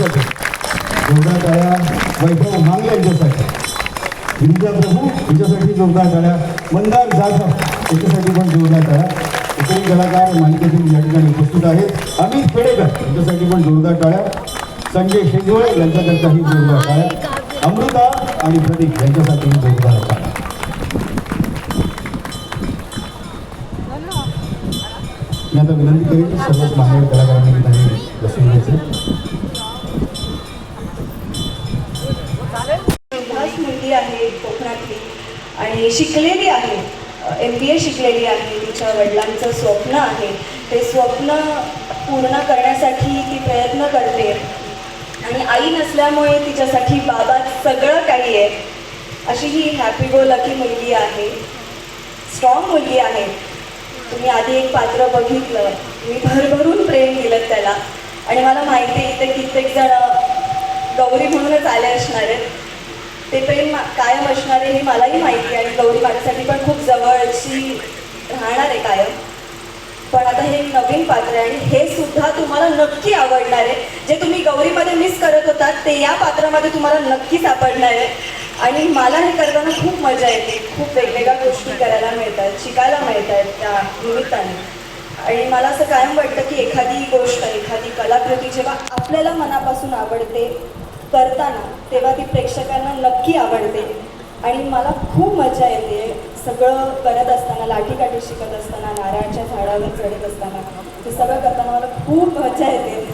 यांच्यासाठी जोरदार टाळ्या वैभव मांग यांच्यासाठी. विद्या प्रभू यांच्यासाठी जोरदार टाळ्या. मंदार जाधव याच्यासाठी पण जोरदार टाळ्या. इतरही कलाकार मालिकेतील या ठिकाणी उपस्थित आहेत. अमित पेडेकर यांच्यासाठी पण जोरदार टाळ्या. संजय शेजवळे यांच्याकरताही जोरदार टाळ्या. अमृता आणि प्रदीप यांच्यासाठी जोरदार टाळ्या. मी आता विनंती करेन सर्वच मान्य कलाकारांनी कोकणातली. आणि शिकलेली आहे. एम बी ए शिकलेली आहे. तिच्या वडिलांचं स्वप्न आहे. ते स्वप्न पूर्ण करण्यासाठी ती प्रयत्न करते. आणि आई नसल्यामुळे तिच्यासाठी बाबा सगळं काही आहे. अशी ही हॅपी गो लकी मुलगी आहे. स्ट्रॉंग मुलगी आहे. तुम्ही आधी एक पात्र बघितलं. मी भरभरून प्रेम दिलं त्याला. आणि मला माहिती आहे इथे कित्येक जण गौरी म्हणूनच आले असणार आहेत. ते प्रेम कायम असणार आहे हे मलाही माहिती आहे. आणि गौरी माझ्यासाठी पण खूप जवळची राहणार आहे कायम. पण आता हे नवीन पात्र आहे आणि हे सुद्धा तुम्हाला नक्की आवडणार आहे. जे तुम्ही गौरीमध्ये मिस करत होतात ते या पात्रामध्ये तुम्हाला नक्की सापडणार आहे. आणि मला हे करताना खूप मजा येते. खूप वेगवेगळ्या गोष्टी करायला मिळतात शिकायला मिळतात त्या निमित्ताने. आणि मला असं कायम वाटतं की एखादी गोष्ट एखादी कलाकृती जेव्हा आपल्याला मनापासून आवडते करताना तेव्हा ती प्रेक्षकांना नक्की आवडते. आणि मला खूप मजा येते. सगळं करत असताना लाठीकाठी शिकत असताना नारळाच्या झाडावर चढत असताना ते सगळं करताना मला खूप मजा येते.